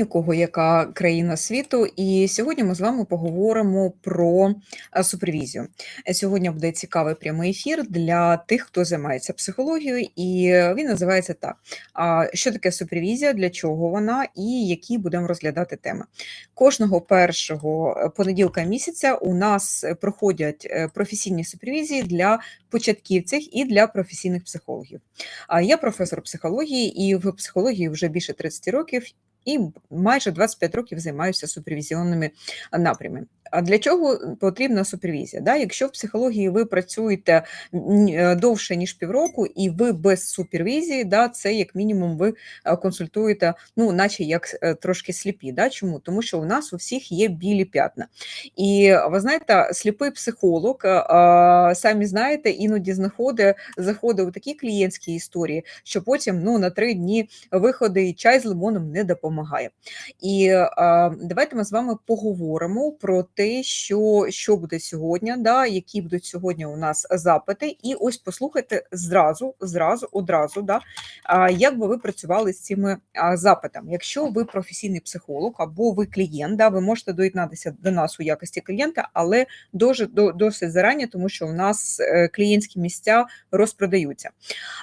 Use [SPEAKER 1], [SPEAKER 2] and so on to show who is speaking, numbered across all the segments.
[SPEAKER 1] нікого, яка країна світу, і сьогодні ми з вами поговоримо про е, супервізію. Е, Сьогодні буде цікавий прямий ефір для тих, хто займається психологією, і він називається так: що таке супервізія, для чого вона і які будемо розглядати теми. Кожного першого е, понеділка місяця у нас проходять професійні супервізії для початківців і для професійних психологів. А я професор психології, і в психології вже більше 30 років. І майже 25 років займаюся супервізіонними напрямами. А для чого потрібна супервізія? Да? Якщо в психології ви працюєте е, довше ніж півроку, і ви без супервізії, да, це як мінімум ви е, консультуєте, ну, наче як е, трошки сліпі. Да? Чому? Тому що у нас у всіх є білі п'ятна. І ви знаєте, сліпий психолог, самі знаєте, іноді знаходить, заходить у такі клієнтські історії, що потім ну, на три дні виходи і чай з лимоном не допомагає. І давайте ми з вами поговоримо про те, що що буде сьогодні, да, які будуть сьогодні у нас запити, і ось послухайте зразу, зразу, одразу, да, як би ви працювали з цими запитами. Якщо ви професійний психолог або ви клієнт, да, ви можете доєднатися до нас у якості клієнта, але дуже досить зарані, тому що у нас е, клієнтські місця розпродаються.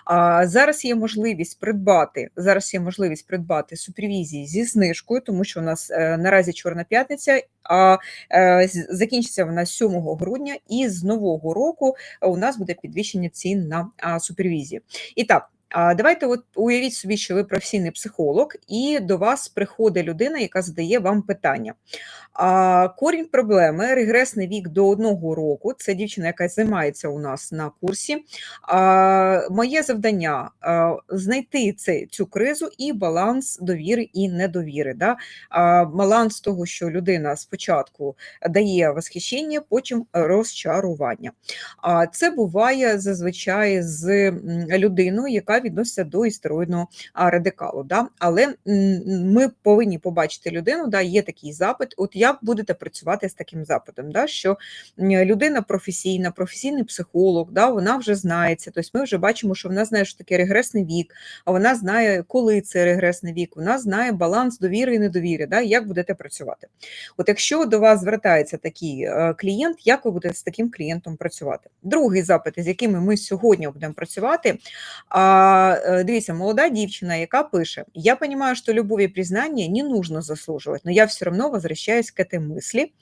[SPEAKER 1] А зараз є можливість придбати зараз. Є можливість придбати супервізії зі знижкою, тому що у нас е, наразі Чорна п'ятниця. А е, закінчиться вона 7 грудня, і з нового року у нас буде підвищення цін на супервізії. І так. Давайте от уявіть собі, що ви професійний психолог, і до вас приходить людина, яка задає вам питання. Корінь проблеми регресний вік до одного року. Це дівчина, яка займається у нас на курсі. Моє завдання знайти цю кризу і баланс довіри і недовіри. Да? Баланс того, що людина спочатку дає восхищення, потім розчарування. А це буває зазвичай з людиною, яка відноситься до істероїдного радикалу. Да? Але ми повинні побачити людину, да, є такий запит. От як будете працювати з таким запитом? Да? Що людина професійна, професійний психолог, да, вона вже знається. Тобто ми вже бачимо, що вона знає, що таке регресний вік, а вона знає, коли це регресний вік, вона знає баланс довіри і недовіри, да, як будете працювати. От якщо до вас звертається такий е, клієнт, як ви будете з таким клієнтом працювати? Другий запит, з якими ми сьогодні будемо працювати. Е, дивіться, молода дівчина, яка пише: Я розумію, що любов і признання не нужно заслуживать, но я все одно возвращаюсь к этой мысли,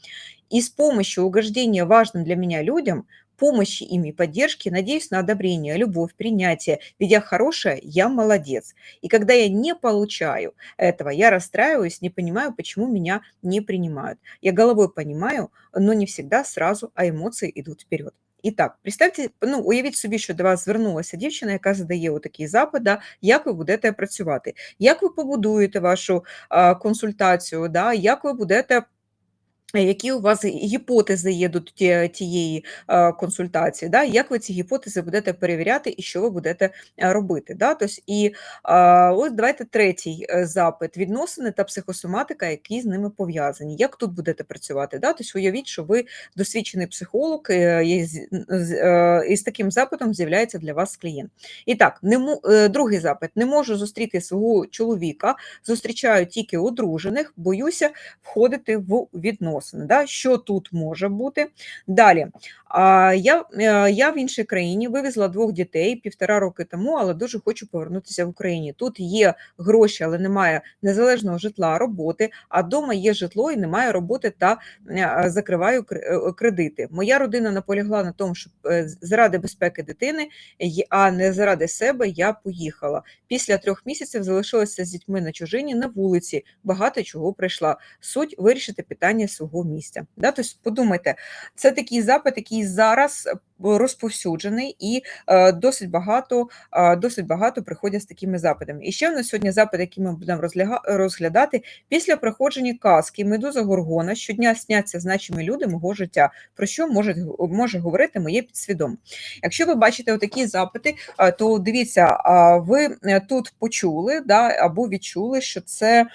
[SPEAKER 1] и с помощью угождения важным для меня людям помощи им и поддержки, надеюсь на одобрение, любовь, принятие. Ведь я хорошая, я молодец. И когда я не получаю этого, я расстраиваюсь, не понимаю, почему меня не принимают. Я головой понимаю, но не всегда сразу, а эмоции идут вперед. І так, представте, ну уявіть собі, що до вас звернулася дівчина, яка задає отакий запит, да, як ви будете працювати, як ви побудуєте вашу а, консультацію, да, як ви будете які у вас гіпотези є до тієї консультації, да? як ви ці гіпотези будете перевіряти і що ви будете е, робити? Да? Тобто, і ось давайте третій е, запит: відносини та психосоматика, які з ними пов'язані. Як тут будете працювати? Да? Тобто, уявіть, що ви досвідчений психолог, е, і з таким запитом з'являється для вас клієнт. І так, другий запит: не можу зустріти свого чоловіка, зустрічаю тільки одружених, боюся входити в відносини відносини. Да? Що тут може бути? Далі. Я е, я в іншій країні вивезла двох дітей півтора роки тому, але дуже хочу повернутися в Україні. Тут є гроші, але немає незалежного житла, роботи, а вдома є житло і немає роботи та е, закриваю е, кредити. Моя родина наполягла на тому, що заради безпеки дитини, а не заради себе я поїхала. Після трьох місяців залишилася з дітьми на чужині на вулиці. Багато чого прийшла. Суть вирішити питання свого місця. Да? Тобто, подумайте, це такий запит, який зараз розповсюджений і е, досить багато е, досить багато приходять з такими запитами. І ще в нас сьогодні запит, який ми будемо розглядати після проходження казки Медуза Горгона щодня сняться значимі люди мого життя, про що може може говорити моє підсвідоме. Якщо ви бачите отакі запити, е, то дивіться, ви тут почули да, або відчули, що це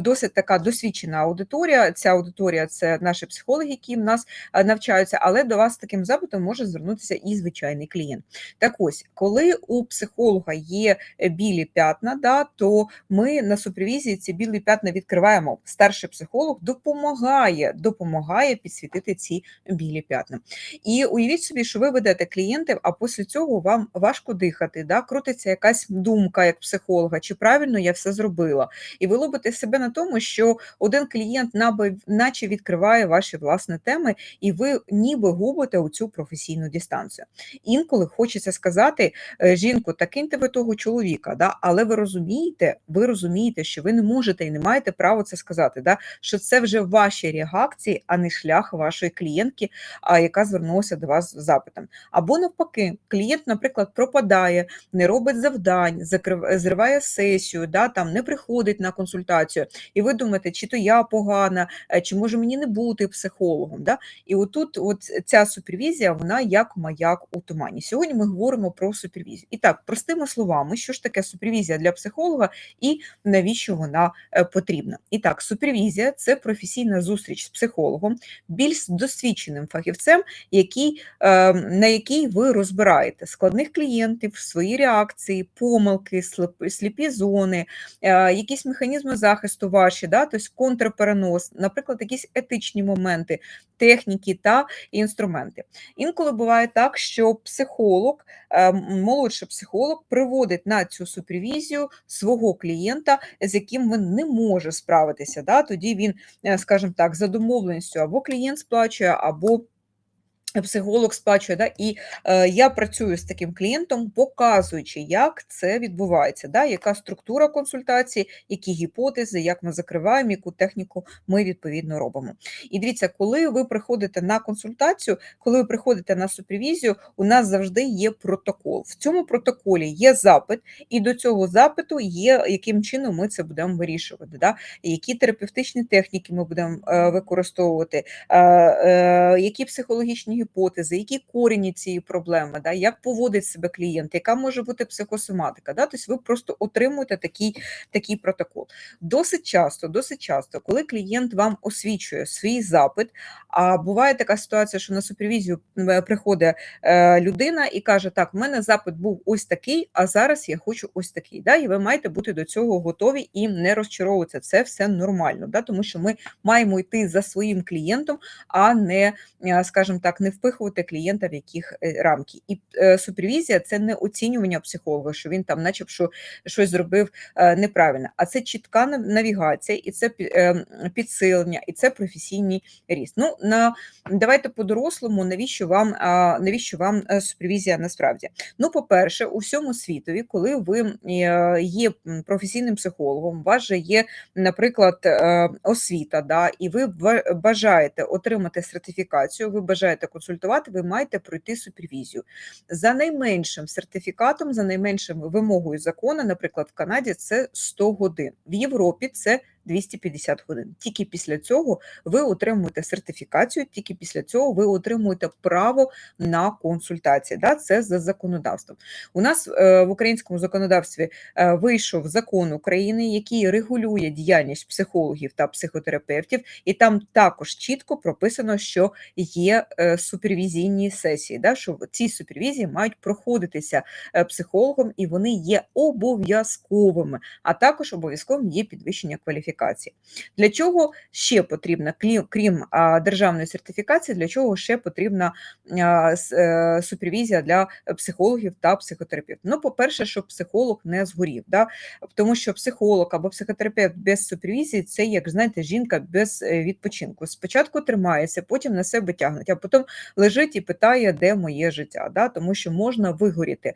[SPEAKER 1] досить така досвідчена аудиторія. Ця аудиторія це наші психологи, які в нас навчаються, але до вас таким запитом може звернутися і звичайний клієнт. Так ось, коли у психолога є е, білі п'ятна, да, то ми на супервізії ці білі п'ятна відкриваємо. Старший психолог допомагає, допомагає підсвітити ці білі п'ятна. І уявіть собі, що ви ведете клієнтів, а після цього вам важко дихати, да, крутиться якась думка як психолога, чи правильно я все зробила. І ви ловите себе на тому, що один клієнт наче відкриває ваші власні теми, і ви ніби губите у цю професійну дистанцію. Інколи хочеться сказати, е, жінку, та киньте ви того чоловіка, да? але ви розумієте, ви розумієте, що ви не можете і не маєте права це сказати, да? що це вже ваші реакції, а не шлях вашої клієнтки, яка звернулася до вас з запитом. Або навпаки, клієнт, наприклад, пропадає, не робить завдань, зриває сесію, да? там не приходить на консультацію, і ви думаєте, чи то я погана, е, чи може мені не бути психологом. Да? І отут от ця супервізія, вона як маяк у тумані. Сьогодні ми говоримо про супервізію. І так, простими словами, що ж таке супервізія для психолога і навіщо вона е, потрібна? І так, супервізія це професійна зустріч з психологом, більш досвідченим фахівцем, який, е, на якій ви розбираєте складних клієнтів, свої реакції, помилки, сліпі зони, е, якісь механізми захисту ваші, да, тобто контрперенос, наприклад, якісь етичні моменти, техніки та інструменти. Інколи буває так, що психолог, е, молодший психолог приводить на цю супервізію свого клієнта, з яким він не може справитися. Да? Тоді він, е, скажімо так, за домовленістю або клієнт сплачує, або Психолог сплачує, да, і е, я працюю з таким клієнтом, показуючи, як це відбувається, да, яка структура консультації, які гіпотези, як ми закриваємо, яку техніку ми відповідно робимо. І дивіться, коли ви приходите на консультацію, коли ви приходите на супервізію, у нас завжди є протокол. В цьому протоколі є запит, і до цього запиту є, яким чином ми це будемо вирішувати, да, які терапевтичні техніки ми будемо е, використовувати, е, е, які психологічні гіпотези, які корені цієї проблеми, да, як поводить себе клієнт, яка може бути психосоматика. Да, тобто ви просто отримуєте такий, такий протокол. Досить часто, досить часто, коли клієнт вам освічує свій запит, а буває така ситуація, що на супервізію приходить е, людина і каже: Так, в мене запит був ось такий, а зараз я хочу ось такий. Да, І ви маєте бути до цього готові і не розчаровуватися. Це все нормально, да, тому що ми маємо йти за своїм клієнтом, а не, е, скажімо так, не впихувати клієнта в яких е, рамки. І е, супервізія це не оцінювання психолога, що він там, начеб, що щось зробив е, неправильно, а це чітка навігація, і це підсилення, і це професійний ріст. Ну на давайте по-дорослому, навіщо вам навіщо вам супервізія насправді? Ну, по-перше, у всьому світові, коли ви є професійним психологом, у вас же є, наприклад, освіта, да, і ви ба- бажаєте отримати сертифікацію, ви бажаєте консультувати, ви маєте пройти супервізію. За найменшим сертифікатом, за найменшим вимогою закону, наприклад, в Канаді це 100 годин, в Європі це 250 годин. Тільки після цього ви отримуєте сертифікацію, тільки після цього ви отримуєте право на консультації. Да? Це за законодавством. У нас е, в українському законодавстві е, вийшов закон України, який регулює діяльність психологів та психотерапевтів, і там також чітко прописано, що є е, супервізійні сесії, да? що ці супервізії мають проходитися психологом, і вони є обов'язковими, а також обов'язковим є підвищення кваліфікації. Для чого ще потрібно, клі- крім державної сертифікації, для чого ще потрібна е, супервізія для психологів та психотерапевтів? Ну, по-перше, щоб психолог не згорів, да? тому що психолог або психотерапевт без супервізії це, як знаєте, жінка без е, відпочинку. Спочатку тримається, потім на себе тягнуть, а потім лежить і питає, де моє життя, да? тому що можна вигоріти.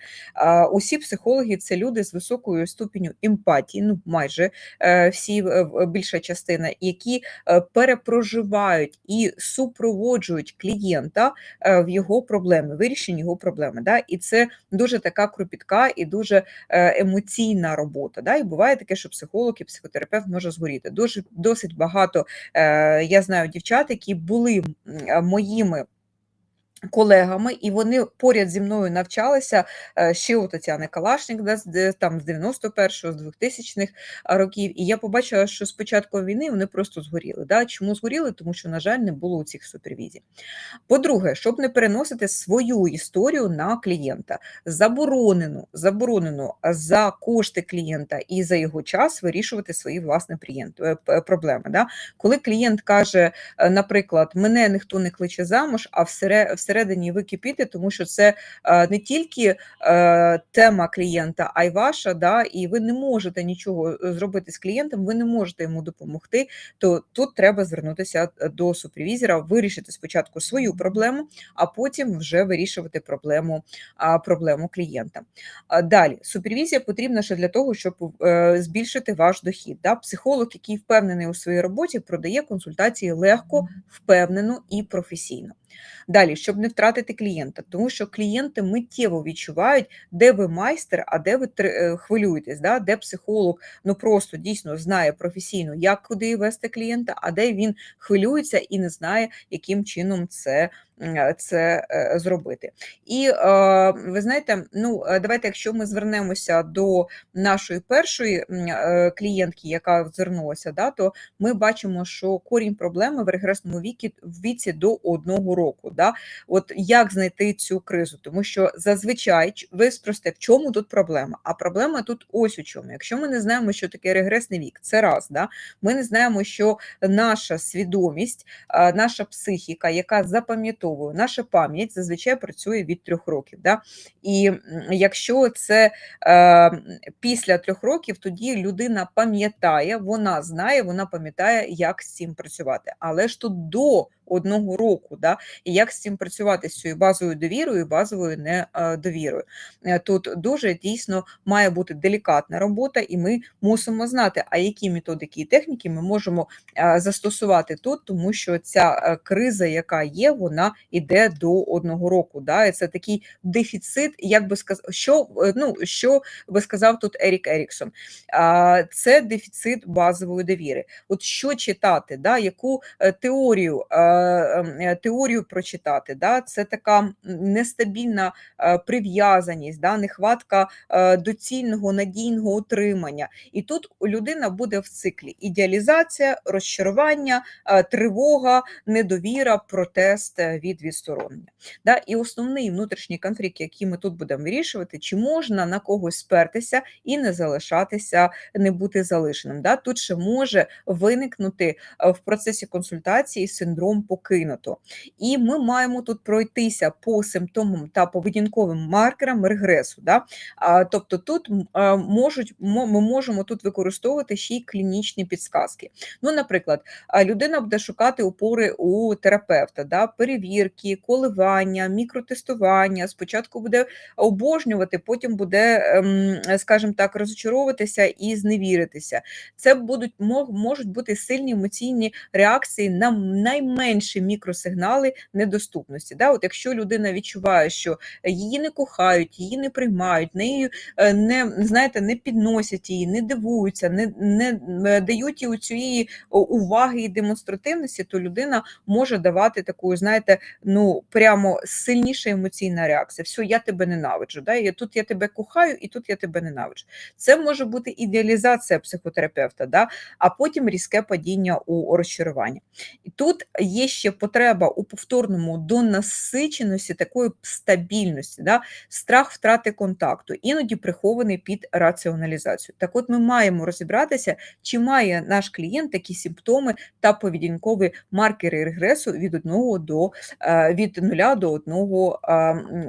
[SPEAKER 1] Усі психологи це люди з високою ступеню емпатії, ну майже е, всі більша частина, які е, перепроживають і супроводжують клієнта е, в його проблеми, вирішенні його проблеми. Да? І це дуже така кропітка і дуже е, емоційна робота. Да? І буває таке, що психолог і психотерапевт може згоріти. Дуже досить багато я знаю дівчат, які були моїми Колегами, і вони поряд зі мною навчалися е, ще у Тетяни Калашник, да, там з 91-го, з 2000-х років. І я побачила, що з початком війни вони просто згоріли. Да? Чому згоріли? Тому що, на жаль, не було у цих супервізій. По-друге, щоб не переносити свою історію на клієнта, заборонено заборонено за кошти клієнта і за його час вирішувати свої власні е, проблеми. Да? Коли клієнт каже, е, наприклад, мене ніхто не кличе замуж, а всередині всередині ви кипіти, тому що це е, не тільки е, тема клієнта, а й ваша, да, і ви не можете нічого е, зробити з клієнтом, ви не можете йому допомогти. То тут треба звернутися до супервізора, вирішити спочатку свою проблему, а потім вже вирішувати проблему проблему клієнта. Далі супервізія потрібна ще для того, щоб збільшити ваш дохід. Да? Психолог, який впевнений у своїй роботі, продає консультації легко, впевнено і професійно. Далі, щоб не втратити клієнта, тому що клієнти миттєво відчувають, де ви майстер, а де ви е, хвилюєтесь, да? де психолог ну просто дійсно знає професійно, як куди вести клієнта, а де він хвилюється і не знає, яким чином це це е, зробити. І ви знаєте, ну давайте, якщо ми звернемося до нашої першої е, клієнтки, яка звернулася, да, то ми бачимо, що корінь проблеми в регресному віці в віці до одного року. Да? От як знайти цю кризу? Тому що зазвичай ви спросите, в чому тут проблема? А проблема тут ось у чому. Якщо ми не знаємо, що таке регресний вік, це раз. Да? Ми не знаємо, що наша свідомість, наша психіка, яка запам'ятовує, наша пам'ять зазвичай працює від трьох років. Да? І якщо це е, після трьох років, тоді людина пам'ятає, вона знає, вона пам'ятає, як з цим працювати. Але ж тут до одного року. Да? І як з цим працювати з цією базовою довірою і базовою недовірою. Е, тут дуже дійсно має бути делікатна робота, і ми мусимо знати, а які методики і техніки ми можемо е, застосувати тут, тому що ця е, криза, яка є, вона йде до одного року. Да? І це такий дефіцит, як би сказав, що ну, що би сказав тут Ерік Еріксон. Це дефіцит базової довіри. От що читати, да? яку теорію Ем, е, теорію прочитати. Да? Це така нестабільна е, прив'язаність, да? нехватка е, доцільного надійного утримання. І тут людина буде в циклі ідеалізація, розчарування, тривога, недовіра, протест від відсторонення. Да? І основний внутрішній конфлікт, який ми тут будемо вирішувати, чи можна на когось спертися і не залишатися, не бути залишеним. Да? Тут ще може виникнути в процесі консультації синдром покинуто. І ми маємо тут пройтися по симптомам та поведінковим маркерам регресу. Да? А, Тобто тут а, можуть, ми можемо тут використовувати ще й клінічні підсказки. Ну, Наприклад, людина буде шукати опори у терапевта, да? перевірки, коливання, мікротестування. Спочатку буде обожнювати, потім буде, ем, скажімо так, розочаровуватися і зневіритися. Це будуть можуть бути сильні емоційні реакції на найменш менші мікросигнали недоступності. Да? От Якщо людина відчуває, що її не кохають, її не приймають, нею е, не знаєте, не підносять її, не дивуються, не не е, дають їй цієї уваги і демонстративності, то людина може давати таку, знаєте, ну прямо сильніша емоційна реакція. Все, я тебе ненавиджу. Да? І Тут я тебе кохаю, і тут я тебе ненавиджу. Це може бути ідеалізація психотерапевта, да? а потім різке падіння у розчарування. І тут є ще потреба у повторному донасиченості, такої стабільності, да? страх втрати контакту, іноді прихований під раціоналізацію. Так от ми маємо розібратися, чи має наш клієнт такі симптоми та поведінкові маркери регресу від одного до від нуля до одного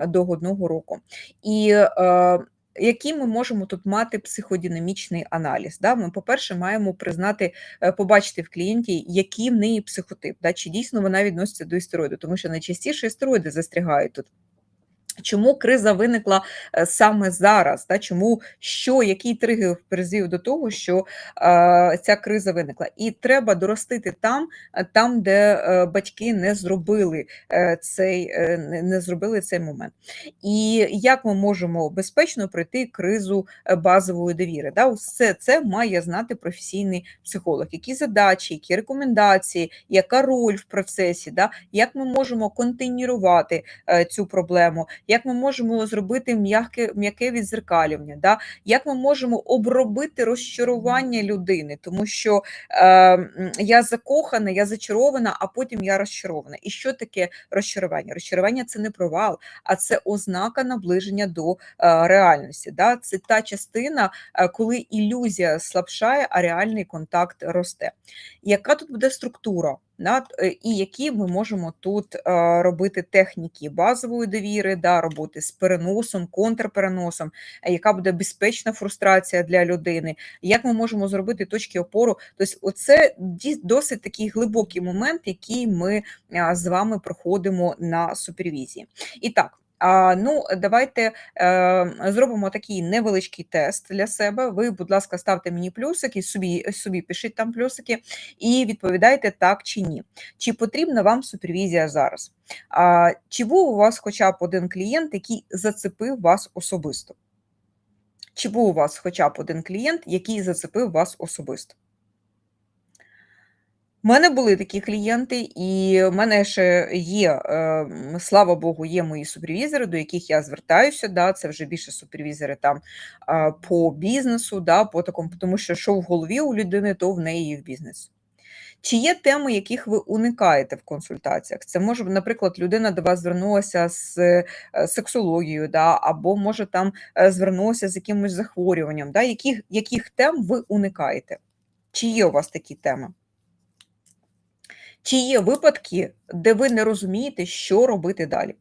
[SPEAKER 1] до одного року. І е, який ми можемо тут мати психодинамічний аналіз? Да? Ми, по-перше, маємо признати, е, побачити в клієнті, який в неї психотип, да? чи дійсно вона відноситься до істероїду, тому що найчастіше істероїди застрягають тут. Чому криза виникла е, саме зараз? Та чому що, який тригер призвів до того, що е, ця криза виникла? І треба доростити там, е, там, де е, батьки не зробили е, цей е, не зробили цей момент. І як ми можемо безпечно пройти кризу е, базової довіри? Да? Все це має знати професійний психолог. Які задачі, які рекомендації, яка роль в процесі, да? як ми можемо контейнірувати е, цю проблему як ми можемо зробити м'яке м'яке відзеркалювання, да? як ми можемо обробити розчарування людини, тому що е, я закохана, я зачарована, а потім я розчарована. І що таке розчарування? Розчарування це не провал, а це ознака наближення до е, реальності. Да? Це та частина, е, коли ілюзія слабшає, а реальний контакт росте. Яка тут буде структура? Да, е, і які ми можемо тут е, робити техніки базової довіри, да, роботи з переносом, контрпереносом, е, яка буде безпечна фрустрація для людини, як ми можемо зробити точки опору. Тобто, оце досить такий глибокий момент, який ми з вами проходимо на супервізії. І так. А, Ну, давайте е, зробимо такий невеличкий тест для себе. Ви, будь ласка, ставте мені плюсики, собі собі пишіть там плюсики і відповідайте так чи ні. Чи потрібна вам супервізія зараз? А, Чи був у вас хоча б один клієнт, який зацепив вас особисто? Чи був у вас хоча б один клієнт, який зацепив вас особисто? У мене були такі клієнти, і в мене ще є, е, слава Богу, є мої супервізори, до яких я звертаюся. Да, Це вже більше супервізори там по бізнесу, да, по такому, тому що що в голові у людини, то в неї і в бізнесі. Чи є теми, яких ви уникаєте в консультаціях? Це може, наприклад, людина до вас звернулася з е, сексологією, да, або може там е, звернулася з якимось захворюванням. Да, Яких яких тем ви уникаєте? Чи є у вас такі теми? Чи є випадки, де ви не розумієте, що робити далі?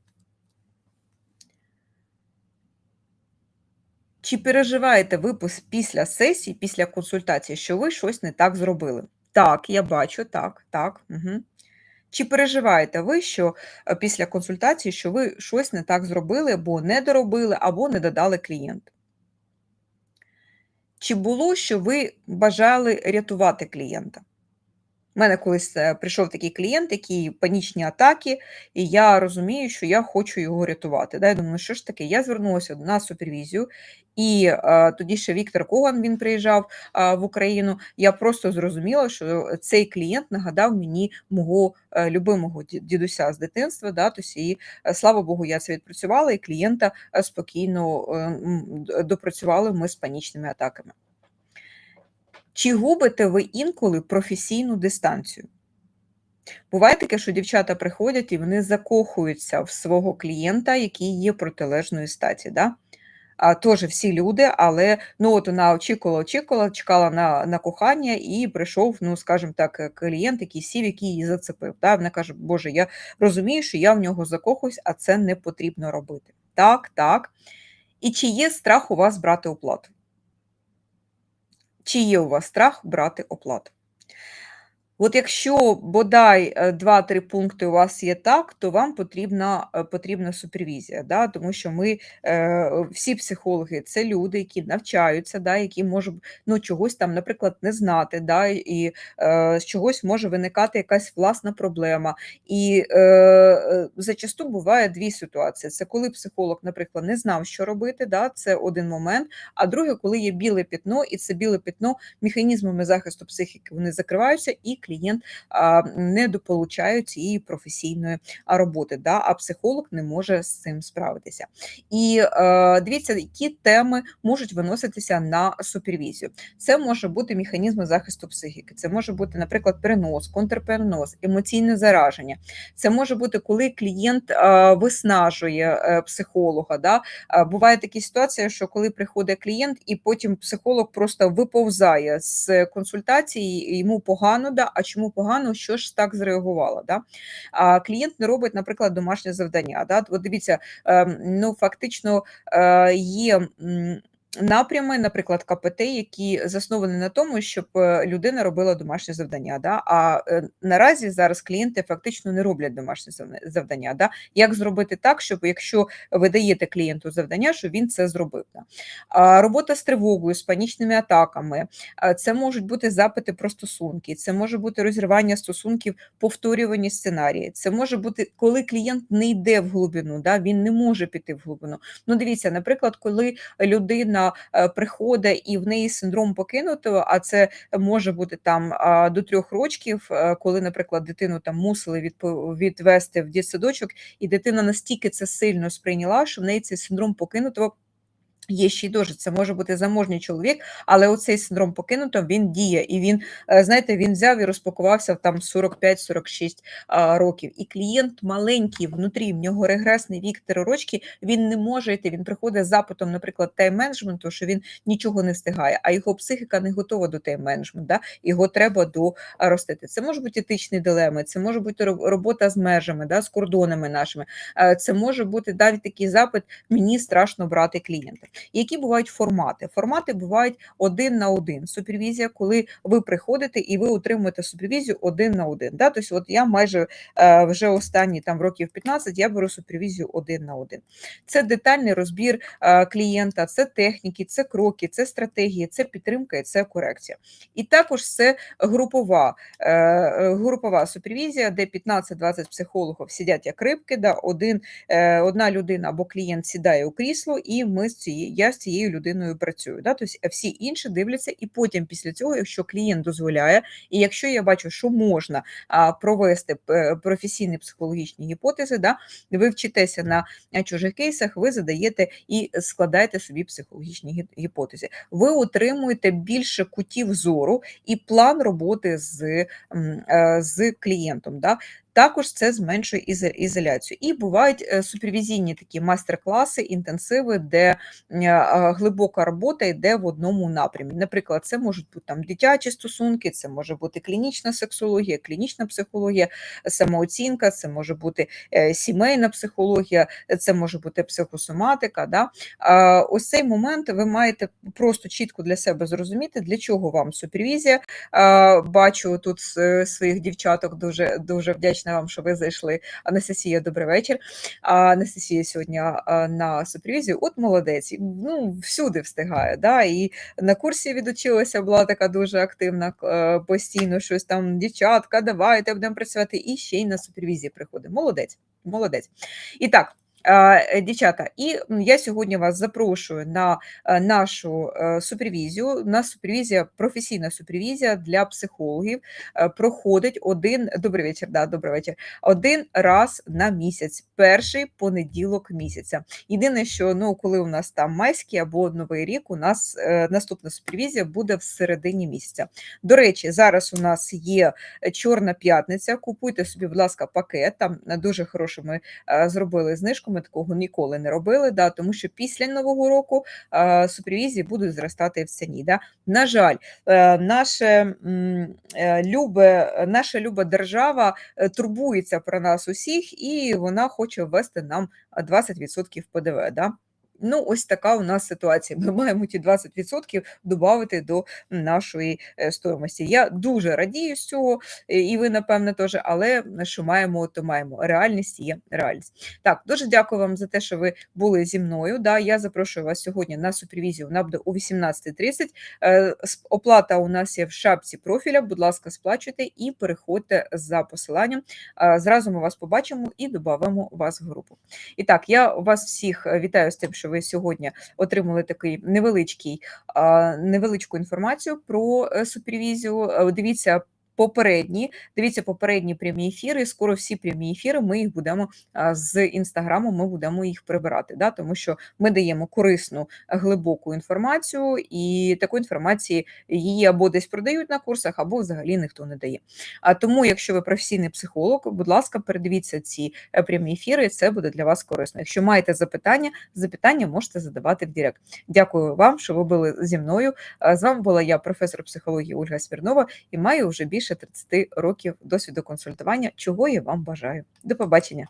[SPEAKER 1] Чи переживаєте ви після сесії, після консультації, що ви щось не так зробили? Так, я бачу, так, так. Угу. Чи переживаєте ви, що е, після консультації, що ви щось не так зробили, або не доробили, або не додали клієнту? Чи було, що ви бажали рятувати клієнта? У мене колись е, прийшов такий клієнт, який панічні атаки, і я розумію, що я хочу його рятувати. Да? Я думаю, «Ну, що ж таке? Я звернулася на супервізію, і а, тоді ще Віктор Коган він приїжджав а, в Україну. Я просто зрозуміла, що цей клієнт нагадав мені мого а, е, любимого дідуся з дитинства. Да? Тобто, і е, слава Богу, я це відпрацювала, і клієнта спокійно а, допрацювали ми з панічними атаками. Чи губите ви інколи професійну дистанцію? Буває таке, що дівчата приходять і вони закохуються в свого клієнта, який є протилежної статі. Да? А, Теж всі люди, але ну от вона очікувала, очікувала, чекала на на кохання, і прийшов, ну скажімо так, клієнт, який сів, який її зацепив. Да? Вона каже, Боже, я розумію, що я в нього закохуюсь, а це не потрібно робити. Так, так. І чи є страх у вас брати оплату? Чи є у вас страх брати оплату? От якщо бодай 2-3 е, пункти у вас є так, то вам потрібна е, потрібна супервізія, да? тому що ми е, всі психологи це люди, які навчаються, да? які можуть ну, чогось там, наприклад, не знати, да? і з чогось може виникати якась власна проблема. І е, зачасту буває дві ситуації: це коли психолог, наприклад, не знав, що робити, да? це один момент. А друге, коли є біле пітно, і це біле пітно механізмами захисту психіки вони закриваються. і клієнт не дополучає цієї професійної роботи, да, а психолог не може з цим справитися. І е, дивіться, які теми можуть виноситися на супервізію. Це може бути механізми захисту психіки, це може бути, наприклад, перенос, контрперенос, емоційне зараження. Це може бути, коли клієнт е, виснажує е, психолога. Да? Буває такі ситуації, що коли приходить клієнт, і потім психолог просто виповзає з консультації, йому погано, да, а чому погано, що ж так зреагувало. Да? А клієнт не робить, наприклад, домашнє завдання. Да? От дивіться, ем, ну фактично е, є напрями, наприклад, КПТ, які засновані на тому, щоб е, людина робила домашнє завдання. Да? А е, наразі зараз клієнти фактично не роблять домашнє завдання. Да? Як зробити так, щоб якщо ви даєте клієнту завдання, щоб він це зробив? Да? А Робота з тривогою, з панічними атаками, це можуть бути запити про стосунки, це може бути розірвання стосунків, повторювані сценарії. Це може бути, коли клієнт не йде в глибину, да? він не може піти в глибину. Ну, дивіться, наприклад, коли людина людина е, приходить і в неї синдром покинутого, а це може бути там до трьох років, е, коли, наприклад, дитину там мусили відвести в дітсадочок, і дитина настільки це сильно сприйняла, що в неї цей синдром покинутого. Є ще й дуже, це може бути заможний чоловік, але оцей синдром покинуто він діє, і він, е, знаєте, він взяв і розпакувався там 45-46 років. І клієнт маленький внутрі, в нього регресний вік три рочки, він не може йти. Він приходить з запитом, наприклад, тайм-менеджменту, що він нічого не встигає, а його психіка не готова до тайм-менеджменту, да? його треба доростити. Це може бути етичні дилеми, це може бути робота з межами, да? з кордонами нашими. Е, це може бути навіть такий запит: мені страшно брати клієнта. Які бувають формати? Формати бувають один на один. Супервізія, коли ви приходите і ви отримуєте супервізію один на один. Да? Тобто, от я майже е, вже останні там років 15 я беру супервізію один на один. Це детальний розбір е, клієнта, це техніки, це кроки, це стратегії, це підтримка і це корекція. І також це групова е, групова супервізія, де 15-20 психологів сидять як рибки, да, один, одна людина або клієнт сідає у крісло, і ми з цією я з цією людиною працюю. Да? Тобто всі інші дивляться, і потім, після цього, якщо клієнт дозволяє, і якщо я бачу, що можна провести професійні психологічні гіпотези, да, ви вчитеся на чужих кейсах, ви задаєте і складаєте собі психологічні гіпотези. Ви отримуєте більше кутів зору і план роботи з, е, з клієнтом. Да? Також це зменшує ізоляцію. І бувають е, супервізійні такі майстер-класи, інтенсиви, де глибока робота йде в одному напрямі. Наприклад, це можуть бути там дитячі стосунки, це може бути клінічна сексологія, клінічна психологія, самооцінка, це може бути е, сімейна психологія, це може бути психосоматика. Да? Ось цей момент ви маєте просто чітко для себе зрозуміти, для чого вам супервізія. Бачу тут своїх дівчаток дуже дуже вдячна вдячна вам, що ви зайшли. Анастасія, добрий вечір. А Анастасія сьогодні на супервізі. От молодець, ну всюди встигає. Да? І на курсі відучилася, була така дуже активна, е, постійно щось там, дівчатка, давайте будемо працювати. І ще й на супервізії приходить. Молодець, молодець. І так. Е, дівчата, і я сьогодні вас запрошую на е, нашу е, супервізію. На супервізія, професійна супервізія для психологів проходить один добрий вечір. Да, добрий вечір, один раз на місяць, перший понеділок місяця. Єдине, що ну, коли у нас там майський або новий рік, у нас наступна супервізія буде в середині місяця. До речі, зараз у нас є Чорна п'ятниця. Купуйте собі, будь ласка, пакет. Там дуже хороше зробили знижку ми такого ніколи не робили, да, тому що після нового року е, супервізії будуть зростати в ціні. Да. На жаль, е, наше, е, любе, наша люба держава е, турбується про нас усіх, і вона хоче ввести нам 20% ПДВ. Да. Ну, ось така у нас ситуація. Ми маємо ті 20% додати до нашої е, стоїмості. Я дуже радію з цього, е, і ви, напевне, теж, але що маємо, то маємо. Реальність є реальність. Так, дуже дякую вам за те, що ви були зі мною. Да, Я запрошую вас сьогодні на супервізію. Вона буде о 18.30. Е, оплата у нас є в шапці профіля. Будь ласка, сплачуйте і переходьте за посиланням. Зразу ми вас побачимо і додамо вас в групу. І так, я вас всіх вітаю з тим, що ви сьогодні отримали такий невеличкий невеличку інформацію про е, супервізію. Е, дивіться попередні. Дивіться попередні прямі ефіри. Скоро всі прямі ефіри. Ми їх будемо з інстаграму. Ми будемо їх прибирати, да, тому що ми даємо корисну глибоку інформацію, і такої інформації її або десь продають на курсах, або взагалі ніхто не дає. А тому, якщо ви професійний психолог, будь ласка, передивіться ці е, прямі ефіри, це буде для вас корисно. Якщо маєте запитання, запитання можете задавати в Директ. Дякую вам, що ви були зі мною. З вами була я, професор психології Ольга Смірнова, і маю вже більше більше 30 років досвіду консультування, чого я вам бажаю. До побачення.